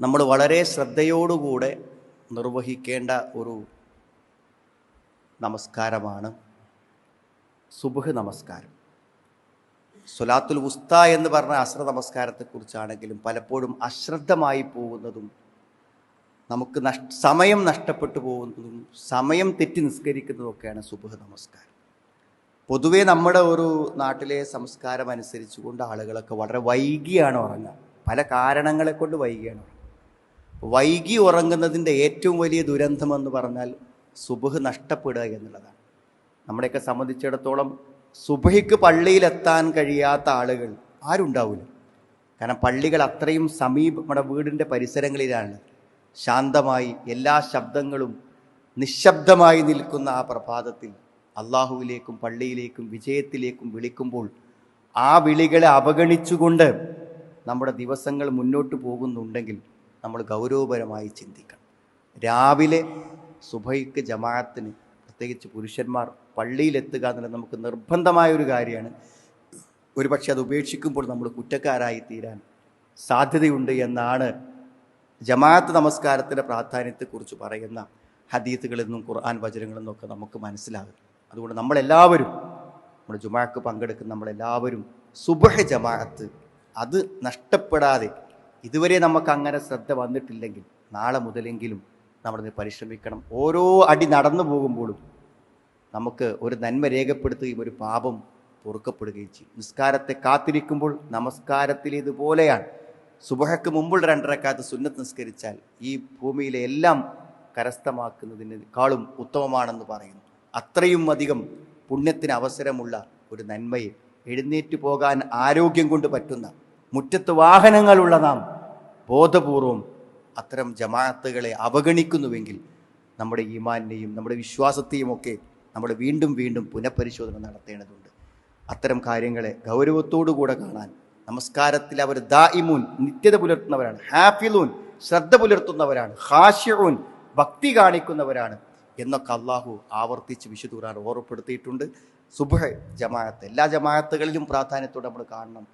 നമ്മൾ വളരെ ശ്രദ്ധയോടുകൂടെ നിർവഹിക്കേണ്ട ഒരു നമസ്കാരമാണ് സുബഹ് നമസ്കാരം. സുലാത്തുൽ ഉസ്ത എന്ന് പറഞ്ഞ അശ്ര നമസ്കാരത്തെക്കുറിച്ചാണെങ്കിലും പലപ്പോഴും അശ്രദ്ധമായി പോകുന്നതും നമുക്ക് നഷ് സമയം നഷ്ടപ്പെട്ടു പോകുന്നതും സമയം തെറ്റി നിസ്കരിക്കുന്നതൊക്കെയാണ് സുബഹ് നമസ്കാരം. പൊതുവെ നമ്മുടെ ഒരു നാട്ടിലെ സംസ്കാരം അനുസരിച്ചുകൊണ്ട് ആളുകളൊക്കെ വളരെ വൈകിയാണ് ഉറങ്ങുക. പല കാരണങ്ങളെ കൊണ്ട് വൈകിയാണ് ഉറങ്ങുക. വൈകി ഉറങ്ങുന്നതിന്റെ ഏറ്റവും വലിയ ദുരന്തം എന്ന് പറഞ്ഞാൽ സുബഹ് നഷ്ടപ്പെടുക എന്നുള്ളതാണ്. നമ്മളെയൊക്കെ സംബന്ധിച്ചിടത്തോളം സുബഹിക്ക് പള്ളിയിലെത്താൻ കഴിയാത്ത ആളുകൾ ആരുണ്ടാവില്ല. കാരണം പള്ളികൾ അത്രയും സമീപ നമ്മുടെ വീടിന്റെ പരിസരങ്ങളിലാണ് ശാന്തമായി എല്ലാ ശബ്ദങ്ങളും നിശബ്ദമായി നിൽക്കുന്ന ആ പ്രഭാതത്തിൽ അള്ളാഹുവിലേക്കും പള്ളിയിലേക്കും വിജയത്തിലേക്കും വിളിക്കുമ്പോൾ ആ വിളികളെ അവഗണിച്ചുകൊണ്ട് നമ്മുടെ ദിവസങ്ങൾ മുന്നോട്ട് പോകുന്നുണ്ടെങ്കിൽ നമ്മൾ ഗൗരവപരമായി ചിന്തിക്കണം. രാവിലെ സുബൈക്ക് ജമാഅത്തിന് പ്രത്യേകിച്ച് പുരുഷന്മാർ പള്ളിയിലെത്തുക എന്നുള്ളത് നമുക്ക് നിർബന്ധമായ ഒരു കാര്യമാണ്. ഒരുപക്ഷെ അത് ഉപേക്ഷിക്കുമ്പോൾ നമ്മൾ കുറ്റക്കാരായി തീരാൻ സാധ്യതയുണ്ട് എന്നാണ് ജമാഅത്ത് നമസ്കാരത്തിന്റെ പ്രാധാന്യത്തെക്കുറിച്ച് പറയുന്ന ഹദീത്തുകളിൽ നിന്നും ഖുർആൻ വചനങ്ങളിൽ നിന്നൊക്കെ നമുക്ക് മനസ്സിലാകും. അതുകൊണ്ട് നമ്മളെല്ലാവരും നമ്മുടെ ജുമാക്ക് പങ്കെടുക്കുന്ന നമ്മളെല്ലാവരും സുബഹ ജമാഅത്ത് അത് നഷ്ടപ്പെടാതെ ഇതുവരെ നമുക്ക് അങ്ങനെ ശ്രദ്ധ വന്നിട്ടില്ലെങ്കിൽ നാളെ മുതലെങ്കിലും നമ്മൾ പരിശ്രമിക്കണം. ഓരോ അടി നടന്നു പോകുമ്പോഴും നമുക്ക് ഒരു നന്മ രേഖപ്പെടുത്തുകയും ഒരു പാപം പൊറുക്കപ്പെടുകയും ചെയ്യും. നിസ്കാരത്തെ കാത്തിരിക്കുമ്പോൾ നമസ്കാരത്തിൽ ഇതുപോലെയാണ്. സുബഹയ്ക്ക് മുമ്പുള്ള രണ്ടരക്കാലത്ത് സുന്നത്ത് നിസ്കരിച്ചാൽ ഈ ഭൂമിയിലെ എല്ലാം കരസ്ഥമാക്കുന്നതിനേക്കാളും ഉത്തമമാണെന്ന് പറയുന്നു. അത്രയും അധികം പുണ്യത്തിന് അവസരമുള്ള ഒരു നന്മയെ എഴുന്നേറ്റ് പോകാൻ ആരോഗ്യം കൊണ്ട് പറ്റുന്ന മുറ്റത്ത് വാഹനങ്ങളുള്ള നാം ബോധപൂർവം അത്തരം ജമാഅത്തുകളെ അവഗണിക്കുന്നുവെങ്കിൽ നമ്മുടെ ഈമാനിനെയും നമ്മുടെ വിശ്വാസത്തെയും ഒക്കെ നമ്മൾ വീണ്ടും വീണ്ടും പുനഃപരിശോധന നടത്തേണ്ടതുണ്ട്. അത്തരം കാര്യങ്ങളെ ഗൗരവത്തോടുകൂടെ കാണാൻ നമസ്കാരത്തിൽ അവർ ദായിമൂൻ നിത്യത പുലർത്തുന്നവരാണ്. ഹാഫിലൂൻ ശ്രദ്ധ പുലർത്തുന്നവരാണ്. ഹാഷ്യഊൻ ഭക്തി കാണിക്കുന്നവരാണ് എന്നൊക്കെ അള്ളാഹു ആവർത്തിച്ച് വിശുദ്ധ ഖുർആൻ ഓർമ്മപ്പെടുത്തിയിട്ടുണ്ട്. സുബഹ ജമാഅത്ത് എല്ലാ ജമാഅത്തുകളിലും പ്രാധാന്യത്തോടെ നമ്മൾ കാണണം.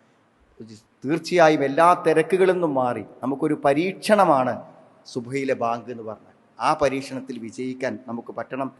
തീർച്ചയായും എല്ലാ തിരക്കുകളിൽ നിന്നും മാറി നമുക്കൊരു പരീക്ഷണമാണ് സുബഹയിലെ ബാങ്ക് എന്ന് പറഞ്ഞാൽ. ആ പരീക്ഷണത്തിൽ വിജയിക്കാൻ നമുക്ക് പറ്റണം.